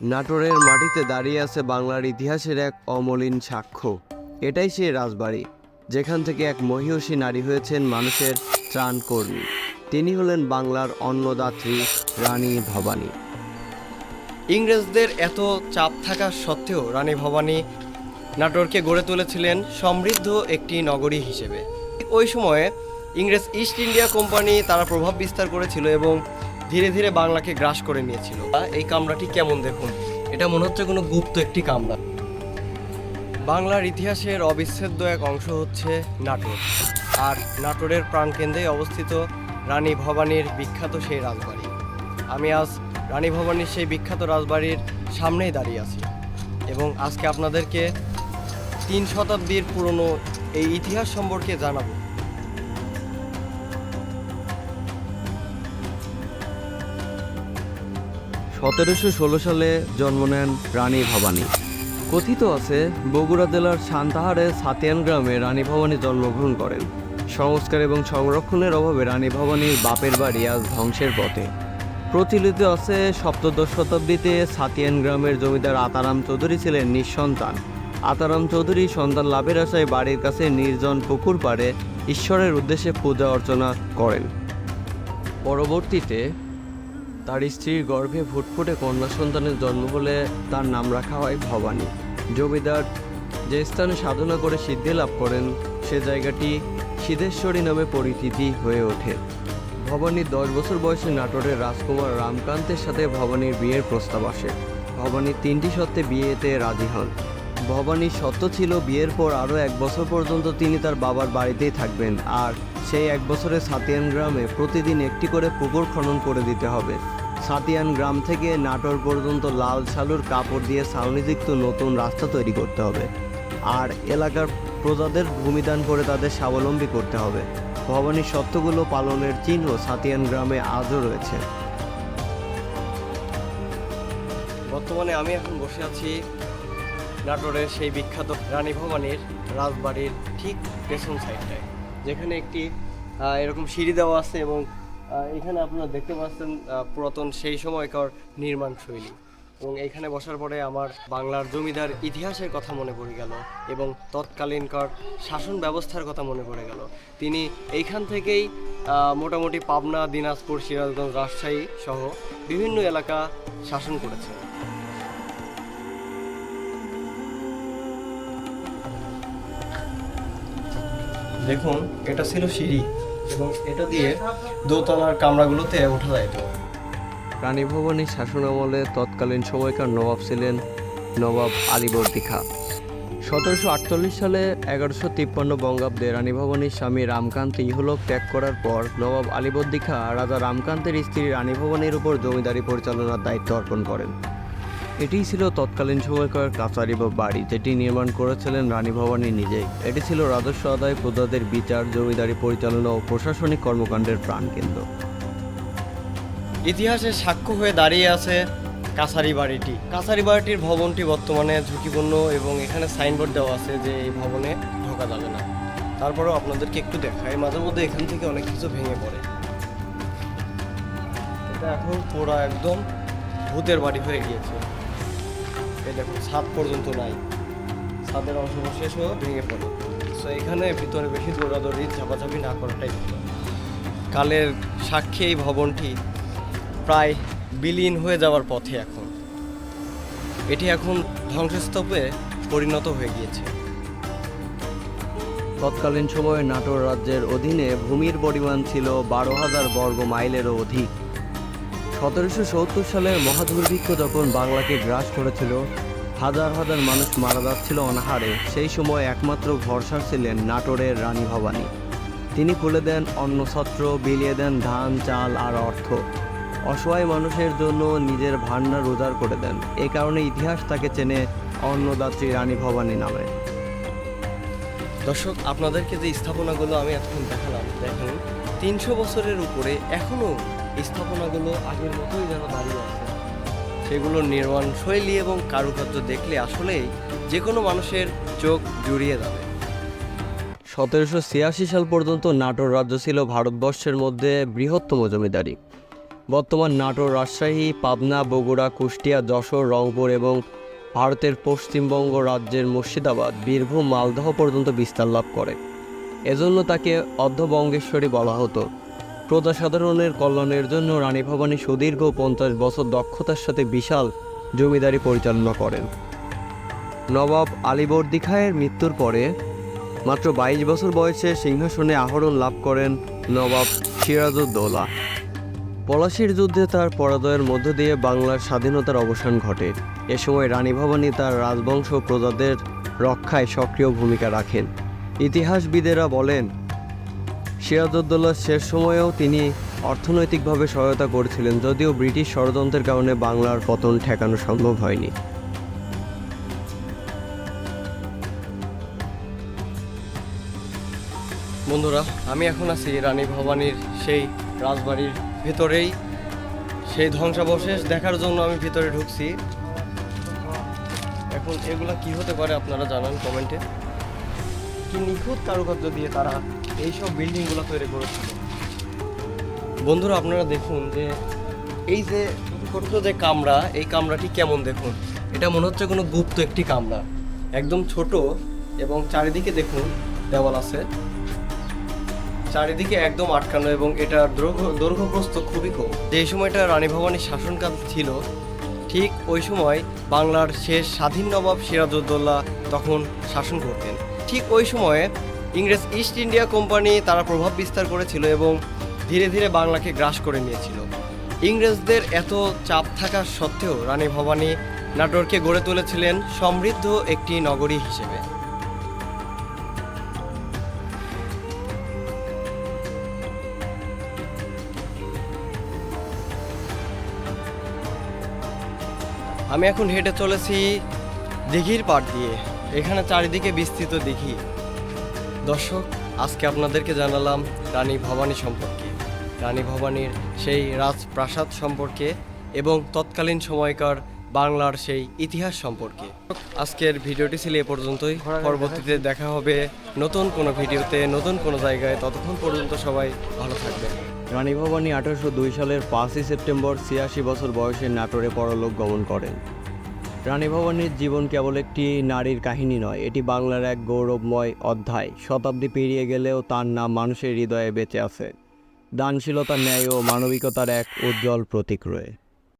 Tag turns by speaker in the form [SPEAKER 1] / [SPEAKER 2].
[SPEAKER 1] নাটোরের মাটিতে দাঁড়িয়ে আছে বাংলার ইতিহাসের এক অমলিন সাক্ষ্য। এটাই সেই রাজবাড়ি, যেখান থেকে এক মহিষী নারী হয়েছেন মানুষের ত্রাণকর্মী। তিনি হলেন বাংলার অন্নদাত্রী রানী ভবানী।
[SPEAKER 2] ইংরেজদের এত চাপ থাকা সত্ত্বেও রানী ভবানী নাটোরকে গড়ে তুলেছিলেন সমৃদ্ধ একটি নগরী হিসেবে। ওই সময়ে ইংরেজ ইস্ট ইন্ডিয়া কোম্পানি তারা প্রভাব বিস্তার করেছিল এবং ধীরে ধীরে বাংলাকে গ্রাস করে নিয়েছিল। এই কামরাটি কেমন দেখুন? এটা মনে হচ্ছে কোনো গুপ্ত একটি কামরা। বাংলার ইতিহাসের অবিচ্ছেদ্য এক অংশ হচ্ছে নাটোর। আর নাটোরের প্রাণকেন্দ্রে অবস্থিত রানী ভবানীর বিখ্যাত সেই রাজবাড়ি। আমি আজ রানী ভবানীর সেই বিখ্যাত রাজবাড়ির সামনেই দাঁড়িয়ে আছি এবং আজকে আপনাদেরকে তিন শতাব্দীর পুরনো এই ইতিহাস সম্পর্কে জানাব।
[SPEAKER 1] সতেরোশো ষোলো সালে জন্ম নেন রানী ভবানী। কথিত আছে, বগুড়া জেলার সান্তাহারে সাতিয়ান গ্রামে রানী ভবানী জন্মগ্রহণ করেন। সংস্কার এবং সংরক্ষণের অভাবে রানী ভবানীর বাপের বাড়ি আজ ধ্বংসের পথে। প্রচলিত আছে, সপ্তদশ শতাব্দীতে সাতিয়ান গ্রামের জমিদার আতারাম চৌধুরী ছিলেন নিঃসন্তান। আতারাম চৌধুরী সন্তান লাভের আশায় বাড়ির কাছে নির্জন পুকুর পাড়ে ঈশ্বরের উদ্দেশ্যে পূজা অর্চনা করেন। পরবর্তীতে তার স্ত্রীর গর্ভে ফুটফুটে কন্যা সন্তানের জন্ম হলে তার নাম রাখা হয় ভবানী। জমিদার যে স্থানে সাধনা করে সিদ্ধি লাভ করেন, সে জায়গাটি সিদ্ধেশ্বরী নামে পরিচিতি হয়ে ওঠে। ভবানীর দশ বছর বয়সে নাটোরের রাজকুমার রামকান্তের সাথে ভবানীর বিয়ের প্রস্তাব আসে। ভবানীর তিনটি সত্ত্বে বিয়েতে রাজি হন। ভবানীর সত্য ছিল বিয়ের পর আরও এক বছর পর্যন্ত তিনি তার বাবার বাড়িতেই থাকবেন। আর সেই এক বছরে সাতিয়ান গ্রামে প্রতিদিন একটি করে পুকুর খনন করে দিতে হবে। সাতিয়ান গ্রাম থেকে নাটোর পর্যন্ত লাল শালুর কাপড় দিয়ে ছাউনিযুক্ত নতুন রাস্তা তৈরি করতে হবে। আর এলাকার প্রজাদের ভূমিদান করে তাদের স্বাবলম্বী করতে হবে। ভবানীর সত্যগুলো পালনের চিহ্ন সাতিয়ান গ্রামে আজও রয়েছে।
[SPEAKER 2] বর্তমানে আমি এখন বসে আছি নাটোরের সেই বিখ্যাত রানী ভবানীর রাজবাড়ির ঠিক পেছন সাইডটায়, যেখানে একটি এরকম সিঁড়ি দেওয়া আছে এবং এখানে আপনারা দেখতে পাচ্ছেন পুরাতন সেই সময়কার নির্মাণ শৈলী। এবং এখানে বসার পরে আমার বাংলার জমিদার ইতিহাসের কথা মনে পড়ে গেল এবং তৎকালীনকার শাসন ব্যবস্থার কথা মনে পড়ে গেল। তিনি এইখান থেকেই মোটামুটি পাবনা, দিনাজপুর, সিরাজগঞ্জ, রাজশাহী সহ বিভিন্ন এলাকা শাসন করেছেন। দেখুন, এটা ছিল সিঁড়ি এবং এটা দিয়ে দোতলার কামরাগুলোতে ওঠা যায় তো
[SPEAKER 1] রানী ভবানীর শাসনামলে তৎকালীন সময়কার নবাব ছিলেন নবাব আলীবর্দী খাঁ। সতেরোশো আটচল্লিশ সালে এগারোশো তিপ্পান্ন বঙ্গাব্দে রানী ভবানীর স্বামী রামকান্ত ইহলোক ত্যাগ করার পর নবাব আলীবর্দী খাঁ রাজা রামকান্তের স্ত্রী রানী ভবানীর উপর জমিদারি পরিচালনার দায়িত্ব অর্পণ করেন। এটিই ছিল তৎকালীন সময়কার কাছারি বা বাড়ি, যেটি নির্মাণ করেছিলেন রানী ভবানী নিজেই। এটি ছিল রাজস্ব আদায় প্রজাদের বিচার, জমিদারি পরিচালনা ও প্রশাসনিক কর্মকাণ্ডের প্রাণকেন্দ্র।
[SPEAKER 2] ইতিহাসের সাক্ষ্য হয়ে দাঁড়িয়ে আছে কাছারি বাড়িটি। কাছারি বাড়িটির ভবনটি বর্তমানে ঝুঁকিপূর্ণ এবং এখানে সাইনবোর্ড দেওয়া আছে যে এই ভবনে ঢোকা যাবে না। তারপরেও আপনাদেরকে একটু দেখাই, মাঝে মধ্যে এখান থেকে অনেক কিছু ভেঙে পড়ে। এটা এখন পুরো একদম ভূতের বাড়ি হয়ে গিয়েছে। দেখুন ছাদ পর্যন্ত নাই। ছাদের অংশ শেষ হয়েও ভেঙে পড়ে। সো এখানে ভিতরে বেশি দৌড়াদৌড়ি, ঝাপাঝাপি না করাটাই কালের সাক্ষী এই ভবনটি প্রায় বিলীন হয়ে যাওয়ার পথে এখন। এটি এখন ধ্বংসস্তূপে পরিণত হয়ে গিয়েছে।
[SPEAKER 1] তৎকালীন সময়ে নাটোর রাজ্যের অধীনে ভূমির পরিমাণ ছিল বারো হাজার বর্গ মাইলেরও অধিক। সতেরোশো সত্তর সালে মহাদুর্ভিক্ষ যখন বাংলাকে গ্রাস করেছিল, হাজার হাজার মানুষ মারা যাচ্ছিল অনাহারে। সেই সময় একমাত্র ভরসা ছিলেন নাটোরের রানী ভবানী। তিনি খুলে দেন অন্নছত্র বিলিয়ে দেন ধান, চাল আর অর্থ। অসহায় মানুষের জন্য নিজের ভান্ডার উজাড় করে দেন। এ কারণে ইতিহাস তাকে চেনে অন্নদাত্রী রানী ভবানী নামে।
[SPEAKER 2] দর্শক, আপনাদেরকে যে স্থাপনাগুলো আমি এতক্ষণ দেখালাম, দেখুন, তিনশো বছরের উপরে এখনও স্থাপনাগুলো আগের মতোই যেন দাঁড়িয়ে আছে। সেগুলোর নির্মাণ শৈলী এবং কারুকার্য দেখলে আসলেই যে কোনো মানুষের চোখ জুড়িয়ে যাবে।
[SPEAKER 1] সতেরোশো ছিয়াশি সাল পর্যন্ত নাটোর রাজ্য ছিল ভারতবর্ষের মধ্যে বৃহত্তম জমিদারি। বর্তমান নাটোর রাজশাহী, পাবনা, বগুড়া, কুষ্টিয়া, যশোর, রংপুর এবং ভারতের পশ্চিমবঙ্গ রাজ্যের মুর্শিদাবাদ, বীরভূম, মালদহ পর্যন্ত বিস্তার লাভ করে। এজন্য তাকে অর্ধবঙ্গেশ্বরী বলা হতো। প্রজাসাধারণের কল্যাণের জন্য রানী ভবানী সুদীর্ঘ পঞ্চাশ বছর দক্ষতার সাথে বিশাল জমিদারি পরিচালনা করেন। নবাব আলীবর্দী খাঁয়ের মৃত্যুর পরে মাত্র বাইশ বছর বয়সে সিংহাসনে আহরণ লাভ করেন নবাব সিরাজউদ্দৌলা। পলাশির যুদ্ধে তার পরাজয়ের মধ্য দিয়ে বাংলার স্বাধীনতার অবসান ঘটে। এ সময় রানী ভবানী তার রাজবংশ প্রজাদের রক্ষায় সক্রিয় ভূমিকা রাখেন। ইতিহাসবিদেরা বলেন সিরাজউদ্দৌলার শেষ সময়েও তিনি অর্থনৈতিকভাবে সহায়তা করেছিলেন, যদিও ব্রিটিশ ষড়যন্ত্রের কারণে বাংলার পতন ঠেকানো সম্ভব হয়নি।
[SPEAKER 2] বন্ধুরা, আমি এখন আছি রানী ভবানীর সেই রাজবাড়ির ভেতরেই। সেই ধ্বংসাবশেষ দেখার জন্য আমি ভিতরে ঢুকছি। এখন এগুলা কি হতে পারে আপনারা জানান কমেন্টে। কি নিখুঁত কারুকার্য দিয়ে তারা এইসব বিল্ডিংগুলো তৈরি করেছিল? বন্ধুরা, আপনারা দেখুন যে এই যে ছোট্ট যে কামরা, এই কামরাটি কেমন দেখুন? এটা মনে হচ্ছে কোনো গুপ্ত একটি কামরা। একদম ছোট এবং চারিদিকে দেখুন দেওয়াল আছে। চারিদিকে একদম আটকানো এবং এটার দৈর্ঘ্য দৈর্ঘ্যপ্রস্থ খুবই কম। যে সময়টা রানী ভবানীর শাসনকাল ছিল, ঠিক ওই সময় বাংলার শেষ স্বাধীন নবাব সিরাজউদ্দৌলা তখন শাসন করতেন। ঠিক ওই সময়ে ইংরেজ ইস্ট ইন্ডিয়া কোম্পানি তারা প্রভাব বিস্তার করেছিল এবং ধীরে ধীরে বাংলাকে গ্রাস করে নিয়েছিল। ইংরেজদের এত চাপ থাকা সত্ত্বেও রানী ভবানী নাটোরকে গড়ে তুলেছিলেন সমৃদ্ধ একটি নগরী হিসেবে। আমি এখন হেঁটে চলেছি দিঘির পাড় দিয়ে। এখানে চারিদিকে বিস্তৃত দেখি। দর্শক, আজকে আপনাদেরকে জানালাম রানী ভবানী সম্পর্কে। রানী ভবানীর সেই রাজপ্রাসাদ সম্পর্কে এবং তৎকালীন সময়কার বাংলার সেই ইতিহাস সম্পর্কে। আজকের ভিডিওটি ছিল এ পর্যন্তই। পরবর্তীতে দেখা হবে নতুন কোনো ভিডিওতে, নতুন কোনো জায়গায়। ততক্ষণ পর্যন্ত সবাই ভালো থাকবেন।
[SPEAKER 1] রানী ভবানী আঠারোশো দুই সালের পাঁচই সেপ্টেম্বর ছিয়াশি বছর বয়সে নাটোরে পরলোক গমন করেন। রানী ভবানীর জীবন কেবল একটি নারীর কাহিনী নয়, এটি বাংলার এক গৌরবময় অধ্যায়। শতাব্দী পেরিয়ে গেলেও তার নাম মানুষের হৃদয়ে বেঁচে আছে। দানশীলতা, ন্যায় ও মানবিকতার এক উজ্জ্বল প্রতীক রয়ে।